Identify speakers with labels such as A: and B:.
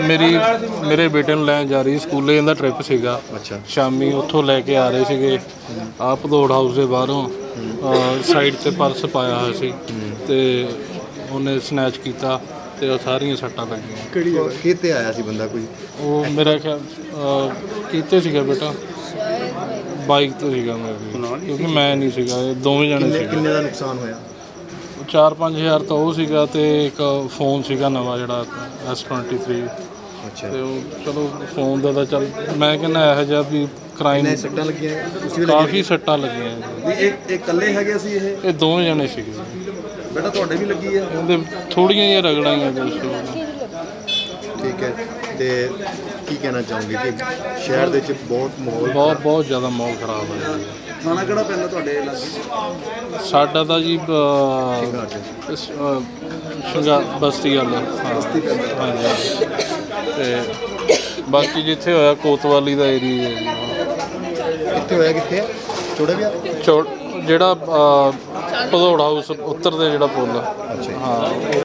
A: ਮੇਰੀ ਮੇਰੇ ਬੇਟੇ ਨੂੰ ਲੈਣ ਜਾ ਰਹੀ ਸਕੂਲੇ ਇਹਦਾ ਟ੍ਰਿਪ ਸੀਗਾ।
B: ਅੱਛਾ।
A: ਸ਼ਾਮੀ ਉੱਥੋਂ ਲੈ ਕੇ ਆ ਰਹੇ ਸੀਗੇ। ਆ ਭਦੌੜ ਹਾਊਸ ਦੇ ਬਾਹਰੋਂ ਸਾਈਡ ਤੇ ਪਰਸ ਪਾਇਆ ਹੋਇਆ ਸੀ ਤੇ ਉਹਨੇ ਸਨੈਚ ਕੀਤਾ ਤੇ ਉਹ ਸਾਰੀਆਂ ਸੱਟਾਂ ਲੱਗੀਆਂ
B: ਕਿਹੜੀ ਕਿਤੇ ਆਇਆ ਸੀ ਬੰਦਾ ਕੋਈ?
A: ਉਹ ਮੇਰਾ ਖਿਆਲ ਕੀਤੇ ਸੀਗਾ ਬੇਟਾ। ਬਾਈਕ ਤੇ ਸੀਗਾ ਮੈਂ ਵੀ ਕਿਉਂਕਿ ਮੈਂ ਨਹੀਂ ਸੀਗਾ ਇਹ ਦੋਵੇਂ ਜਣੇ ਸੀਗੇ।
B: ਕਿੰਨੇ ਦਾ ਨੁਕਸਾਨ ਹੋਇਆ?
A: 4-5000 ਤਾਂ ਉਹ ਸੀਗਾ ਤੇ ਇੱਕ ਫੋਨ ਸੀਗਾ ਨਵਾਂ ਜਿਹੜਾ S23
B: ਅੱਛਾ।
A: ਤੇ ਉਹ ਚਲੋ ਫੋਨ ਦਾ ਤਾਂ ਚੱਲ ਮੈਂ ਕਹਿੰਦਾ ਇਹੋ ਜਿਹਾ ਵੀ ਕ੍ਰਾਈਮ
B: ਕਿੰਨੇ ਸੱਟਾਂ ਲੱਗੀਆਂ? ਤੁਸੀਂ ਵੀ
A: ਕਾਫੀ ਸੱਟਾਂ ਲੱਗੀਆਂ ਜੀ।
B: ਇਹ ਇਹ ਇਕੱਲੇ ਹੈਗੇ ਸੀ ਇਹ?
A: ਇਹ ਦੋਵੇਂ ਜਣੇ ਸੀਗੇ।
B: ਬੇਟਾ ਤੁਹਾਡੇ ਵੀ ਲੱਗੀ ਆ?
A: ਉਹਦੇ ਥੋੜੀਆਂ ਜਿਹੀਆਂ ਰਗੜਾਈਆਂ ਦੋਸਤੋ।
B: ਠੀਕ ਹੈ। ਤੇ ਕੀ ਕਹਿਣਾ ਚਾਹੋਗੇ ਕਿ ਸ਼ਹਿਰ ਦੇ ਵਿੱਚ ਬਹੁਤ ਮਾਹੌਲ
A: ਬਹੁਤ ਬਹੁਤ ਜ਼ਿਆਦਾ ਮਾਹੌਲ ਖਰਾਬ ਹੈ ਜੀ।
B: ਥਾਣਾ ਕਿਹੜਾ ਪੈਂਦਾ ਤੁਹਾਡੇ ਇਲਾਕੇ
A: ਸਾਡਾ ਤਾਂ ਜੀ ਸ਼ਿੰਗਾ ਬਸਤੀ ਵਾਲਾ ਹਾਂ। ਹਾਂਜੀ ਤੇ ਬਾਕੀ ਜਿੱਥੇ ਹੋਇਆ ਕੋਤਵਾਲੀ ਦਾ ਏਰੀਆ ਹੈ ਜੀ।
B: ਕਿੱਥੇ ਹੋਇਆ ਕਿੱਥੇ? ਆ ਚੋੜਾ ਵਿਆਹ?
A: ਚੌ ਜਿਹੜਾ ਭਦੌੜ ਹਾਊਸ ਉੱਤਰ ਦੇ ਜਿਹੜਾ ਪੁੱਲ
B: ਅੱਛਾ
A: ਹਾਂ।